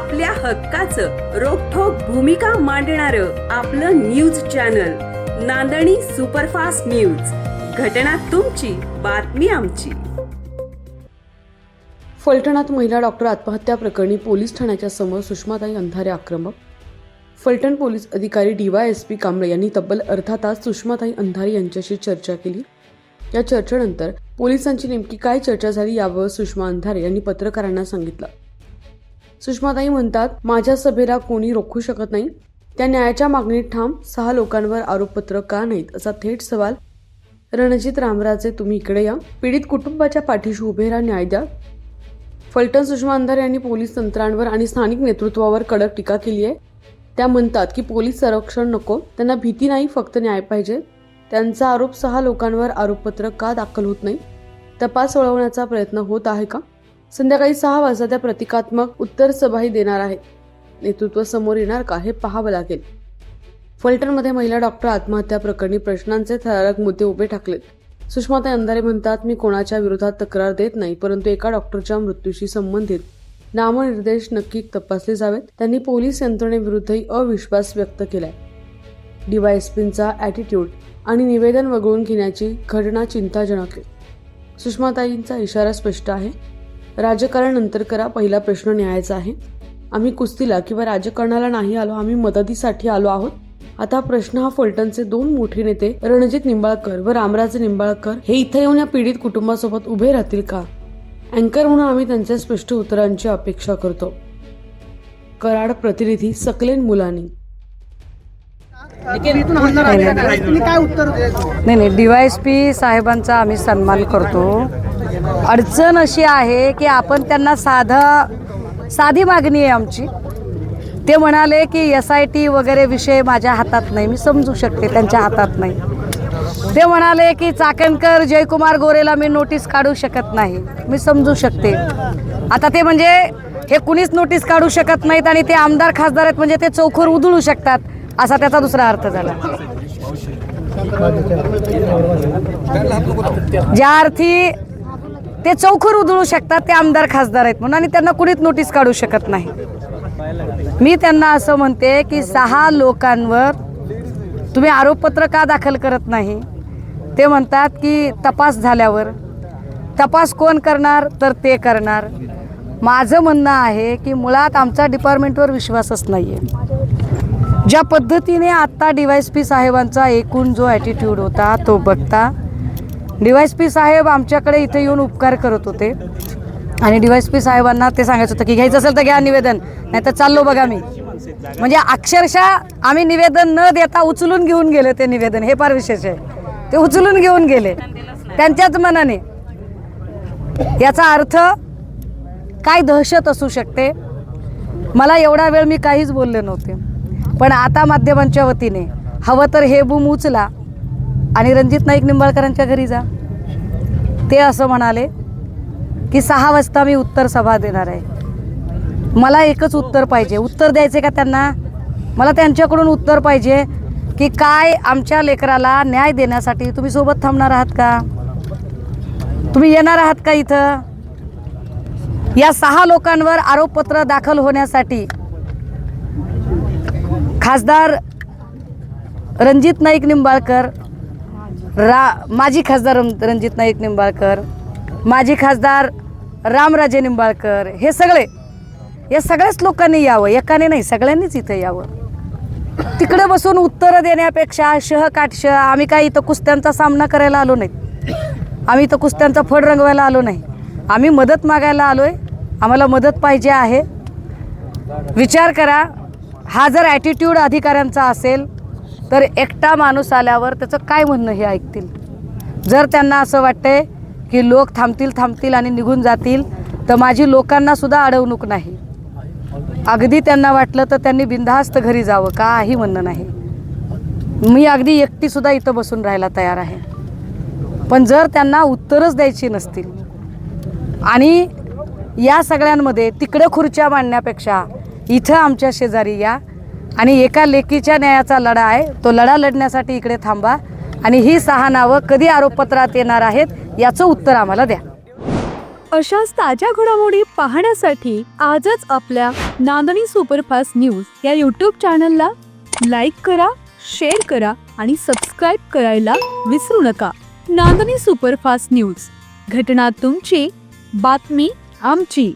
आपल्या हक्काचं रोखोक भूमिका मांडणार आपलं news channel Nandani superfast news. घटना तुमची बातमी आमची. फलटणात महिला डॉक्टर आत्महत्या प्रकरणी पोलीस ठाण्याच्या समोर सुषमाताई अंधारे आक्रमक. फलटण पोलीस अधिकारी D Y S P Kamble यांनी तब्बल अर्धा तास सुषमाताई अंधारे यांच्याशी चर्चा केली. या चर्चेनंतर पोलिसांची नेमकी काय चर्चा झाली याबाबत सुषमा अंधारे यांनी पत्रकारांना सांगितलं. सुषमाताई म्हणतात माझ्या सभेला कोणी रोखू शकत नाही. त्या न्यायाच्या मागणीत ठाम सहा लोकांवर आरोपपत्र का नाहीत? असा थेट सवाल. रणजित रामराजे तुम्ही इकडे या. पीडित कुटुंबाच्या पाठीशी उभे राहा न्याय द्या. फलटण सुषमा अंधार यांनी पोलीस तंत्रांवर आणि स्थानिक नेतृत्वावर कडक टीका केली आहे. त्या म्हणतात की पोलीस संरक्षण नको. त्यांना भीती नाही फक्त न्याय पाहिजे. त्यांचा आरोप सहा लोकांवर आरोपपत्र का दाखल होत नाही? तपास वळवण्याचा प्रयत्न होत आहे का? संध्याकाळी सहा वाजता त्या प्रतिकात्मक उत्तर सभाही देणार आहेत. नेतृत्व समोर येणार का हे पाहावं लागेल. फलटणमध्ये महिला डॉक्टर आत्महत्या प्रकरणी प्रश्नांचे थरारक मुद्दे उभे ठाकलेत. सुषमाताई अंधारे म्हणतात मी कोणाच्या विरोधात तक्रार देत नाही परंतु एका डॉक्टरच्या मृत्यूशी संबंधित नामनिर्देश नक्की तपासले जावेत. त्यांनी पोलीस यंत्रणेविरुद्धही अविश्वास व्यक्त केलाय. डीवायएसपींचा ॲटिट्यूड आणि निवेदन वगळून घेण्याची घटना चिंताजनक आहे. सुषमाताईंचा इशारा स्पष्ट आहे. राजकारण नंतर करा पहिला प्रश्न न्यायाचा आहे. आम्ही कुस्तीला किंवा राजकारणाला नाही आलो आम्ही मदतीसाठी आलो आहोत. आता प्रश्न हा फलटणचे दोन मोठे नेते रणजित निंबाळकर व रामराजे निंबाळकर हे इथे येऊन या पीडित कुटुंबासोबत उभे राहतील का? अँकर म्हणून आम्ही त्यांच्या स्पष्ट उत्तरांची अपेक्षा करतो. कराड प्रतिनिधी सकलेन मुलानी. नाही नाही डी वाय एस पी साहेबांचा आम्ही सन्मान करतो. अडचण अशी आहे की आपण त्यांना साधा साधी मागणी आहे आमची. ते म्हणाले की एस आय टी वगैरे विषय माझ्या हातात नाही मी समजू शकते त्यांच्या हातात नाही. ते म्हणाले की चाकणकर जयकुमार गोरेला मी नोटीस काढू शकत नाही मी समजू शकते. आता ते म्हणजे हे कुणीच नोटीस काढू शकत नाहीत आणि ते आमदार खासदार आहेत म्हणजे ते चौखर उधळू शकतात असा त्याचा दुसरा अर्थ झाला. ज्या अर्थी ते चौखर उधळू शकतात ते आमदार खासदार आहेत म्हणून आणि त्यांना कुणीच नोटीस काढू शकत नाही. मी त्यांना असं म्हणते की सहा लोकांवर तुम्ही आरोपपत्र का दाखल करत नाही? ते म्हणतात की तपास झाल्यावर. तपास कोण करणार? तर ते करणार. माझं म्हणणं आहे की मुळात आमचा डिपार्टमेंटवर विश्वासच नाही आहे ज्या पद्धतीने आत्ता डी वाय पी साहेबांचा एकूण जो ॲटिट्यूड होता तो बघता डी पी साहेब आमच्याकडे इथे येऊन उपकार करत होते. आणि डी पी साहेबांना ते सांगायचं होतं की घ्यायचं असेल तर घ्या निवेदन नाही तर चाललो बघा मी. म्हणजे अक्षरशः आम्ही निवेदन न देता उचलून घेऊन गेले ते निवेदन हे फार विशेष आहे. ते उचलून घेऊन गेले. त्यांच्याच मनाने. याचा अर्थ काय दहशत असू शकते? मला एवढा वेळ मी काहीच बोलले नव्हते. पण आता माध्यमांच्या वतीने हवं तर हे बूम उचला. आणि रणजित नाईक निंबाळकरांच्या घरी जा. ते असं म्हणाले की सहा वाजता मी उत्तर सभा देणार आहे. मला एकच उत्तर पाहिजे. उत्तर द्यायचे का त्यांना? मला त्यांच्याकडून उत्तर पाहिजे की काय आमच्या लेकराला न्याय देण्यासाठी तुम्ही सोबत थांबणार आहात का? तुम्ही येणार आहात का इथं? या सहा लोकांवर आरोपपत्र दाखल होण्यासाठी खासदार रणजित नाईक निंबाळकर रा माजी खासदार रणजित नाईक निंबाळकर माजी खासदार रामराजे निंबाळकर हे सगळे या सगळ्याच लोकांनी यावं एकाने नाही सगळ्यांनीच इथं यावं. तिकडे बसून उत्तरं देण्यापेक्षा शह काटश आम्ही काय इथं कुस्त्यांचा सामना करायला आलो नाही आम्ही इथं कुस्त्यांचा फड रंगवायला आलो नाही. आम्ही मदत मागायला आलो आहे आम्हाला मदत पाहिजे आहे. विचार करा हा जर ॲटिट्यूड अधिकाऱ्यांचा असेल तर एकटा माणूस आल्यावर त्याचं काय म्हणणं हे ऐकतील? जर त्यांना असं वाटतंय की लोक थांबतील थांबतील आणि निघून जातील तर माझी लोकांनासुद्धा अडवणूक नाही. अगदी त्यांना वाटलं तर त्यांनी बिनधास्त घरी जावं काही म्हणणं नाही. मी अगदी एकटीसुद्धा इथं बसून राहायला तयार आहे. पण जर त्यांना उत्तरच द्यायची नसतील आणि या सगळ्यांमध्ये तिकडे खुर्च्या मांडण्यापेक्षा इथं आमच्या शेजारी या आणि एका लेकीच्या न्यायाचा लढा आहे. तो लढा लढण्यासाठी इकडे थांबा. आणि ही सहा नावं कधी आरोपपत्रात येणार आहेत याचं उत्तर आम्हाला द्या. अशाच ताज्या घडामोडी पाहण्यासाठी आजच आपल्या नांदणी सुपरफास्ट न्यूज या यूट्यूब चॅनलला लाईक करा शेअर करा आणि सबस्क्राईब करायला विसरू नका. Nandani superfast news. घटना तुमची बातमी आमची.